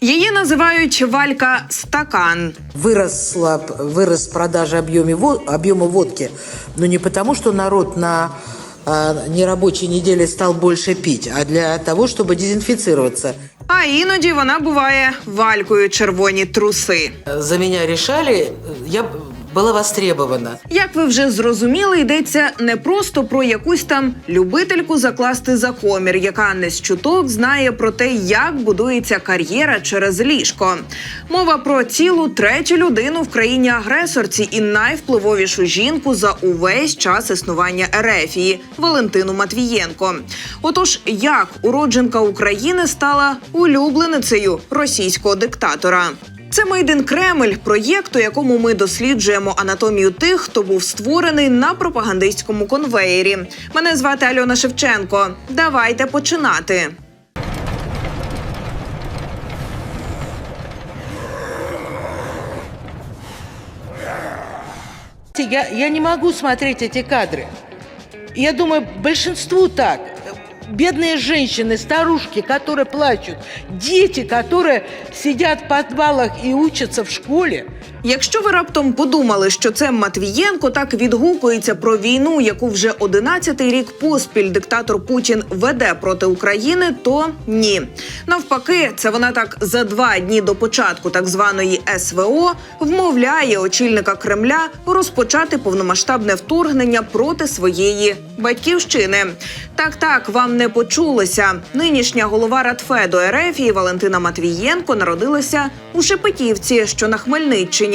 Її називають Валька Стакан. Выросла, вырос продажа объеме, во- объема водки, но не потому, что народ на а, нерабочей неделе стал больше пить, а для того, чтобы дезинфицироваться. А іноді вона буває валькою червоні труси. За меня решали, я была востребована. Як ви вже зрозуміли, йдеться не просто про якусь там любительку закласти за комір, яка не з чуток знає про те, як будується кар'єра через ліжко. Мова про цілу третю людину в країні агресорці і найвпливовішу жінку за увесь час існування Ерефії Валентину Матвієнко. Отож, як уродженка України стала улюбленицею російського диктатора? Це Мейден Кремль, проєкт, у якому ми досліджуємо анатомію тих, хто був створений на пропагандистському конвеєрі. Мене звати Альона Шевченко. Давайте починати. Я, я не могу смотреть эти кадры. Я думаю, большинству так Бедные женщины, старушки, которые плачут, дети, которые сидят в подвалах и учатся в школе. Якщо ви раптом подумали, що це Матвієнко так відгукується про війну, яку вже 11-й рік поспіль диктатор Путін веде проти України, то ні. Навпаки, це вона так за два дні до початку так званої СВО вмовляє очільника Кремля розпочати повномасштабне вторгнення проти своєї батьківщини. Так, так, вам не почулося. Нинішня голова Радфеду Ерефії Валентина Матвієнко народилася у Шепетівці, що на Хмельниччині.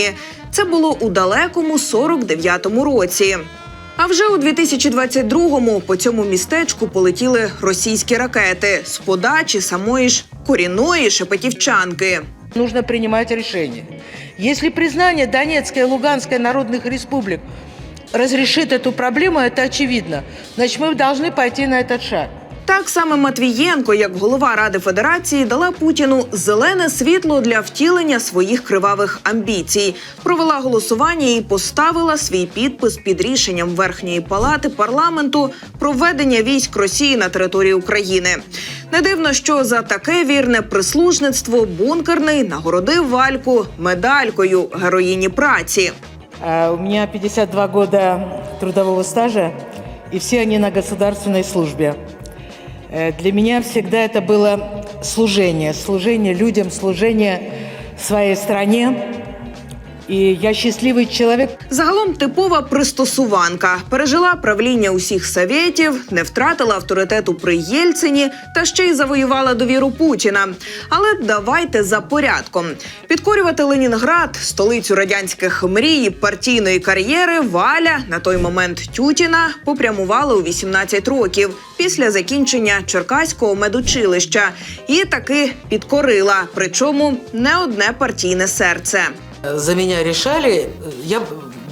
Це було у далекому 49-му році. А вже у 2022-му по цьому містечку полетіли російські ракети з подачі самої ж корінної шепетівчанки. Нужно принимать решение. Если признание Донецкой и Луганской народных республик разрешит эту проблему, это очевидно. Значит, мы должны пойти на этот шаг. Так саме Матвієнко, як голова Ради Федерації, дала Путіну зелене світло для втілення своїх кривавих амбіцій, провела голосування і поставила свій підпис під рішенням Верхньої палати парламенту про введення військ Росії на території України. Не дивно, що за таке вірне прислужництво бункерний нагородив вальку медалькою героїні праці. У меня 52 года трудового стажа, и все они на государственной службе. Э, Для меня всегда это было служение, служение людям, служение своей стране. И я счастливый человек, Загалом типова пристосуванка пережила правління усіх совєтів, не втратила авторитету при Єльцині та ще й завоювала довіру Путіна. Але давайте за порядком підкорювати Ленінград, столицю радянських мрій, партійної кар'єри. Валя на той момент Тютіна попрямувала у 18 років після закінчення Черкаського медучилища і таки підкорила. Причому не одне партійне серце. За меня решали, я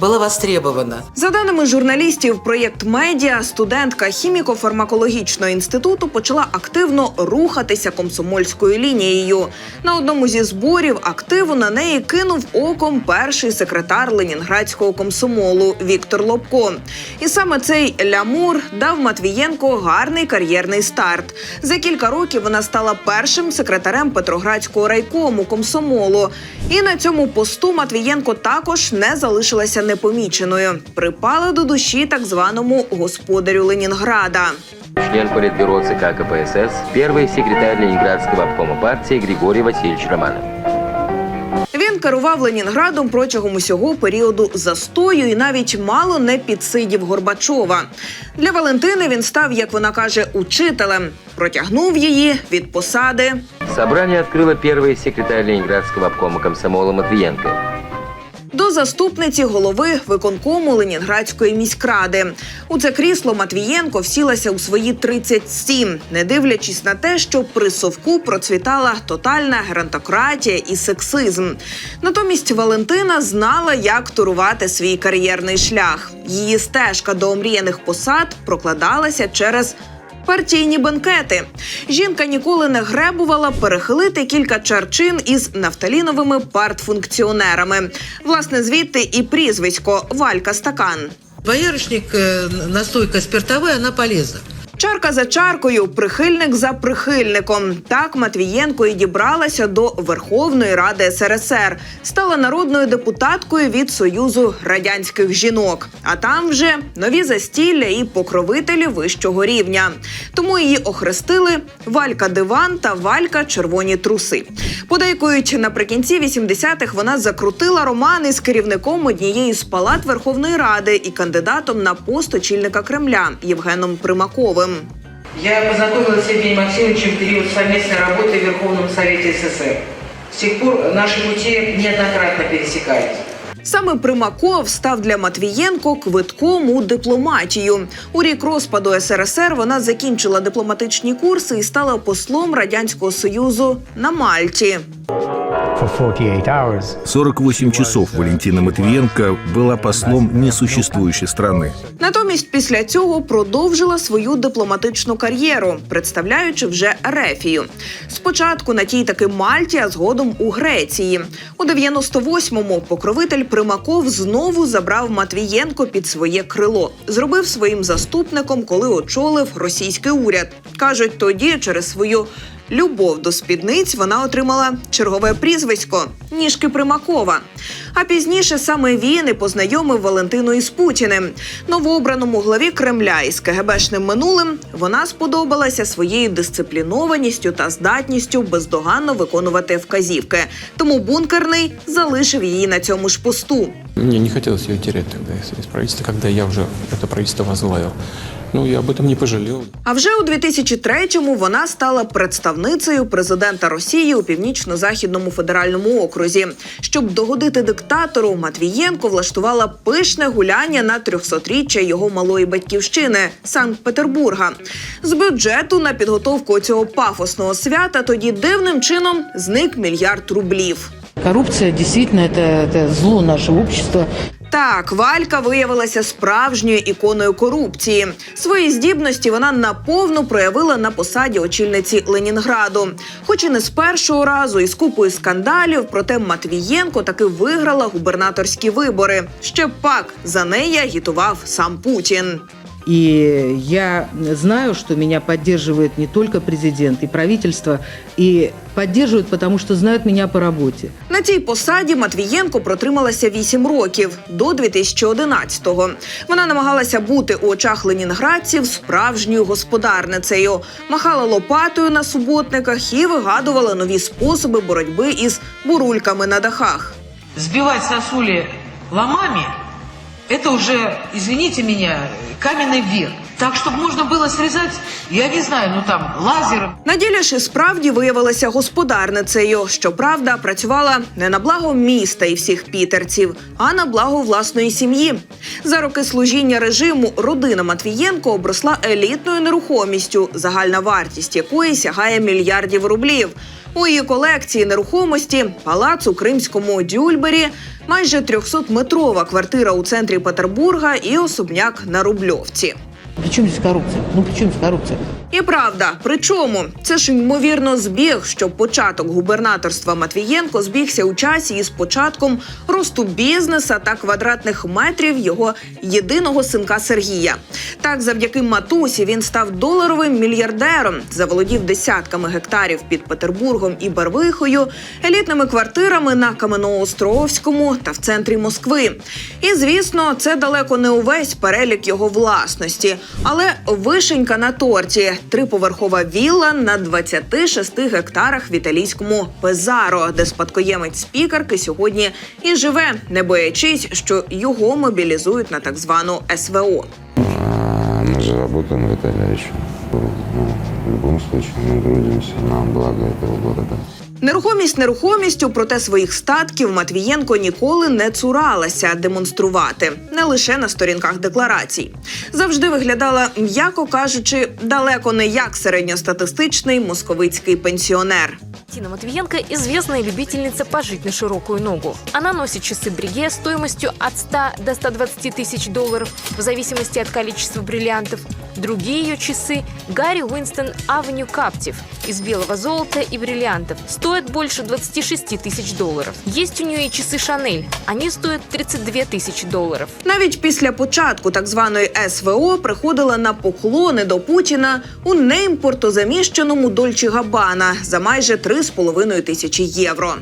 была востребована. За даними журналістів, проєкт медіа, студентка хіміко-фармакологічного інституту почала активно рухатися комсомольською лінією. На одному зі зборів активу на неї кинув оком перший секретар ленінградського комсомолу Віктор Лобко. І саме цей лямур дав Матвієнко гарний кар'єрний старт. За кілька років вона стала першим секретарем Петроградського райкому комсомолу. І на цьому посту Матвієнко також не залишилася непоміченою. Припала до душі так званому господарю Ленінграда. член Политбюро ЦК КПСС, первый секретарь Ленинградского обкома партии Григорий Васильевич Романов. Він керував Ленінградом протягом усього періоду застою і навіть мало не підсидів Горбачова. Для Валентини він став, як вона каже, учителем. Протягнув її від посади. Собрание открыла первый секретарь Ленинградского обкома комсомола Матвиенко. до заступниці голови виконкому Ленінградської міськради. У це крісло Матвієнко всілася у свої 37, не дивлячись на те, що при совку процвітала тотальна геронтократія і сексизм. Натомість Валентина знала, як турувати свій кар'єрний шлях. Її стежка до омріяних посад прокладалася через партійні бенкети. Жінка ніколи не гребувала перехилити кілька чарчин із нафталіновими партфункціонерами. Власне, звідти і прізвисько Валька Стакан. Боярышник, э, настойка спиртовая, она полезна. Чарка за чаркою, прихильник за прихильником. Так Матвієнко і дібралася до Верховної Ради СРСР, стала народною депутаткою від Союзу радянських жінок. А там вже нові застілля і покровителі вищого рівня. Тому її охрестили Валька Диван та Валька Червоні труси. Подейкують, наприкінці 80-х вона закрутила романи з керівником однієї з палат Верховної Ради і кандидатом на пост очільника Кремля Євгеном Примаковим. Я познакомилась с Евгением Максимовичем в период совместной работы в Верховном Совете СССР. С тех пор наши пути неоднократно пересекались. Саме Примаков став для Матвієнко квитком у дипломатію. У рік розпаду СРСР вона закінчила дипломатичні курси і стала послом радянського союзу на Мальті. For 48 hours. 48 часов Валентина Матвиенко была послом несуществующей страны. Натомість після цього продовжила свою дипломатичну кар'єру, представляючи вже Ерефію. Спочатку на тій таки Мальті, а згодом у Греції. У 98-му покровитель Примаков знову забрав Матвієнко під своє крило, зробив своїм заступником, коли очолив російський уряд. кажуть, тоді через свою. Любов до спідниць вона отримала чергове прізвисько ніжки Примакова. А пізніше саме він і познайомив Валентину із Путіним. Новообраному главі Кремля із КГБшним минулим вона сподобалася своєю дисциплінованістю та здатністю бездоганно виконувати вказівки. Тому бункерний залишив її на цьому ж посту. Мне не тогда из, из правительства, когда я уже это правительство возглавил Ну, я об этом не пожалел. А вже у 2003-му вона стала представницею президента Росії у північно-західному федеральному окрузі. Щоб догодити диктатору, Матвієнко влаштувала пишне гуляння на 300-річчя його малої батьківщини Санкт-Петербурга. З бюджету на підготовку цього пафосного свята тоді дивним чином зник мільярд рублів. Коррупция действительно это, это зло нашего общества. Так, Валька виявилася справжньою іконою корупції. Свої здібності вона наповну проявила на посаді очільниці Ленінграду. Хоч і не з першого разу, і з купою скандалів, проте Матвієнко таки виграла губернаторські вибори. Ще пак за неї агітував сам Путін. И я знаю, что меня поддерживает не только президент и правительство, и поддерживают, потому что знают меня по работе. На цій посаді Матвієнко протрималася 8 років до 2011-го. Вона намагалася бути у очах ленінградців справжньою господарницею, махала лопатою на суботниках і вигадувала нові способи боротьби із бурульками на дахах. сбивать сосули ломами, это уже, извините меня, каменный век. Так, чтобы можно было срезать, я не знаю, ну там, лазером. На ділі ж і справді виявилася господарницею. Щоправда, працювала не на благо міста і всіх пітерців, а на благо власної сім'ї. За роки служіння режиму родина Матвієнко обросла елітною нерухомістю, загальна вартість якої сягає мільярдів рублів. У її колекції нерухомості палац у кримському Дюльбері, майже 300-метрова квартира у центрі Петербурга і особняк на Рубльовці. Чому здесь корупція? Ну, при чому здесь коррупция? І правда, причому це ж ймовірно збіг, що початок губернаторства Матвієнко збігся у часі із початком росту бізнеса та квадратних метрів його єдиного синка Сергія. Так, завдяки матусі він став доларовим мільярдером, заволодів десятками гектарів під Петербургом і Барвихою, елітними квартирами на Каменноостровському та в центрі Москви. І звісно, це далеко не увесь перелік його власності, але вишенька на торті триповерхова вілла на 26 гектарах в італійському Пезаро, де спадкоємець спікерки сьогодні і живе, не боячись, що його мобілізують на так звану СВО. А, на же в Ну, в любом случае, мы трудимся на благо этого города. Нерухомість нерухомістю, проте своїх статків Матвієнко ніколи не цуралася демонструвати не лише на сторінках декларацій. Завжди виглядала, м'яко кажучи, далеко не як середньостатистичний московицький пенсіонер. Тина Матвиенко – известная любительница пожить на широкую ногу. Она носит часы бриге стоимостью от 100 до 120 тысяч долларов в зависимости от количества бриллиантов. Другие ее часы – Гарри Уинстон Авеню Каптив из белого золота и бриллиантов. Стоят больше 26 тысяч долларов. Есть у нее и часы Шанель. Они стоят 32 тисячі долларов. Навіть після початку так званої СВО приходила на поклони до Путіна у неімпортозаміщеному Дольче Габана за майже 3,5 тисячі євро.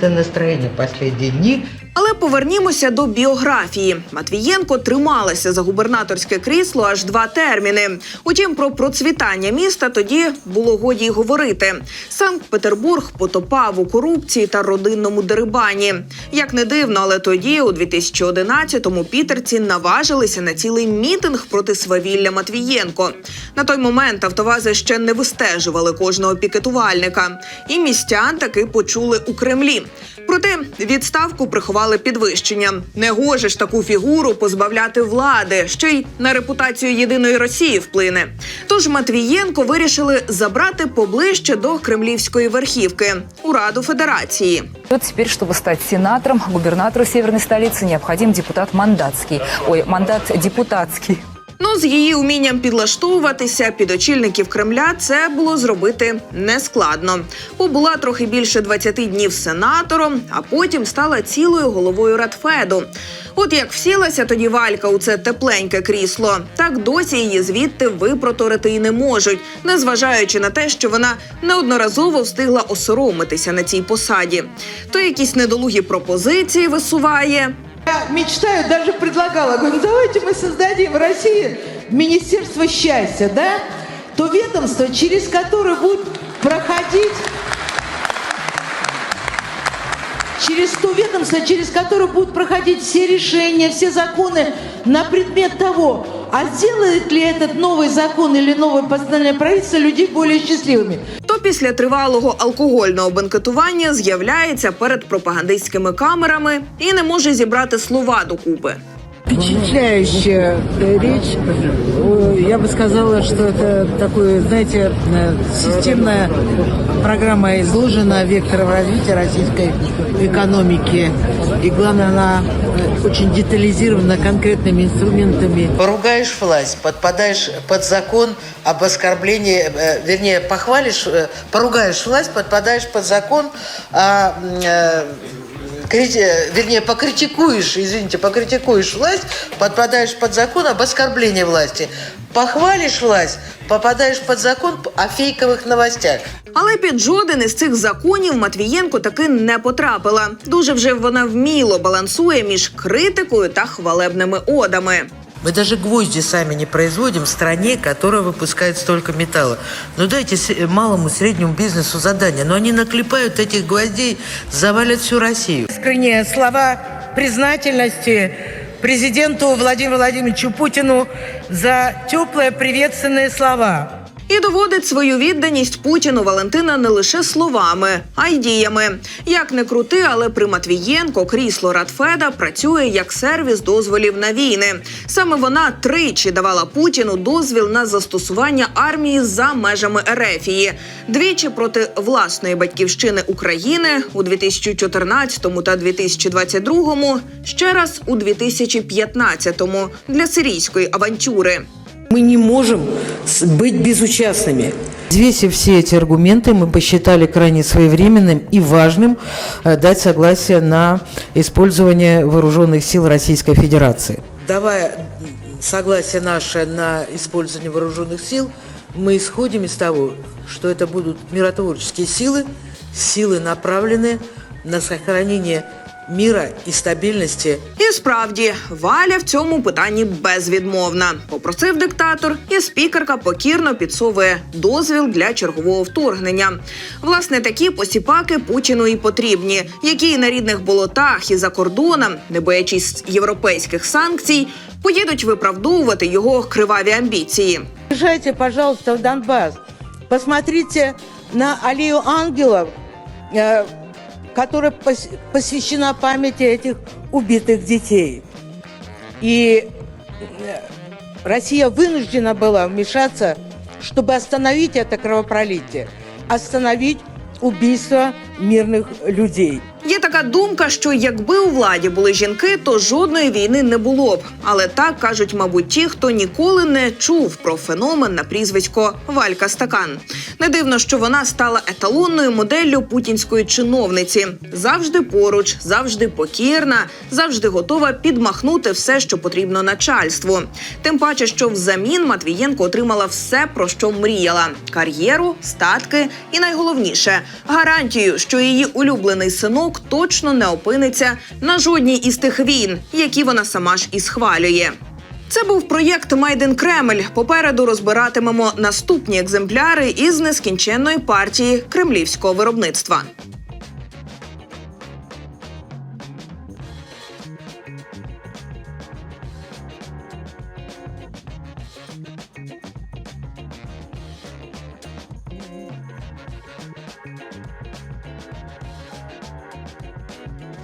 Це настроєння останні дни. Але повернімося до біографії. Матвієнко трималася за губернаторське крісло аж два терміни. Утім, про процвітання міста тоді було годі й говорити. Санкт-Петербург потопав у корупції та родинному дерибані. Як не дивно, але тоді, у 2011-му, пітерці наважилися на цілий мітинг проти свавілля Матвієнко. На той момент автовази ще не вистежували кожного пікетувальника, і містян таки почули у Кремлі. Проте відставку приховали підвищення. Не гоже ж таку фігуру позбавляти влади, ще й на репутацію єдиної Росії вплине. Тож Матвієнко вирішили забрати поближче до кремлівської верхівки у Раду Федерації. Вот теперь, чтобы стать сенатором, губернатору северной столицы необходим депутат мандатский. Ой, мандат депутатский. Ну, з її умінням підлаштовуватися під очільників Кремля це було зробити нескладно. Побула трохи більше 20 днів сенатором, а потім стала цілою головою Радфеду. От як всілася тоді Валька у це тепленьке крісло, так досі її звідти випроторити й не можуть, незважаючи на те, що вона неодноразово встигла осоромитися на цій посаді. То якісь недолугі пропозиції висуває, Я мечтаю, даже предлагала, говорю, давайте мы создадим в России Министерство счастья, да? То ведомство, через которое будет проходить через то ведомство, через которое будут проходить все решения, все законы на предмет того, а сделает ли этот новый закон или новое постановление правительства людей более счастливыми. то після тривалого алкогольного бенкетування з'являється перед пропагандистськими камерами і не може зібрати слова докупи. Впечатляющая э, речь. Э, Я бы сказала, что это такое, знаете, э, системная программа изложена вектором развития российской экономики. И главное, она э, очень детализирована конкретными инструментами. Поругаешь власть, подпадаешь под закон об оскорблении, э, вернее, похвалишь, э, поругаешь власть, подпадаешь под закон о, м, э, крити- вернее, покритикуешь, извините, покритикуешь власть, подпадаешь под закон об оскорблении власти. Похвалишь власть, попадаешь под закон о фейкових новостях. Але під жоден із цих законів Матвієнко таки не потрапила. Дуже вже вона вміло балансує між критикою та хвалебними одами. Мы даже гвозди сами не производим в стране, которая выпускает столько металла. Ну дайте малому, среднему бизнесу задание. Но они наклепают этих гвоздей, завалят всю Россию. Искренние слова признательности президенту Владимиру Владимировичу Путину за теплые приветственные слова. І доводить свою відданість Путіну Валентина не лише словами, а й діями. Як не крути, але при Матвієнко крісло Радфеда працює як сервіс дозволів на війни. Саме вона тричі давала Путіну дозвіл на застосування армії за межами Ерефії. Двічі проти власної батьківщини України у 2014 та 2022, ще раз у 2015 для сирійської авантюри. Мы не можем быть безучастными. Взвесив все эти аргументы, мы посчитали крайне своевременным и важным э, дать согласие на использование вооруженных сил Российской Федерации. Давая согласие наше на использование вооруженных сил, мы исходим из того, что это будут миротворческие силы, силы, направленные на сохранение мира и стабильности І справді Валя в цьому питанні безвідмовна. Попросив диктатор, і спікерка покірно підсовує дозвіл для чергового вторгнення. Власне, такі посіпаки Путіну і потрібні, які і на рідних болотах і за кордоном, не боячись європейських санкцій, поїдуть виправдовувати його криваві амбіції. Приезжайте, пожалуйста, в Донбасс. Посмотрите на аллею ангелов, э, которая пос- посвящена памяти этих убитых детей. И э, Россия вынуждена была вмешаться, чтобы остановить это кровопролитие, остановить убийство мирных людей. Є така думка, що якби у владі були жінки, то жодної війни не було б. Але так кажуть, мабуть, ті, хто ніколи не чув про феномен на прізвисько Валька Стакан. Не дивно, що вона стала еталонною моделлю путінської чиновниці. Завжди поруч, завжди покірна, завжди готова підмахнути все, що потрібно начальству. Тим паче, що взамін Матвієнко отримала все, про що мріяла: кар'єру, статки і найголовніше гарантію, що її улюблений синок точно не опиниться на жодній із тих війн, які вона сама ж і схвалює. Це був проєкт Майден Кремль. Попереду розбиратимемо наступні екземпляри із нескінченної партії кремлівського виробництва.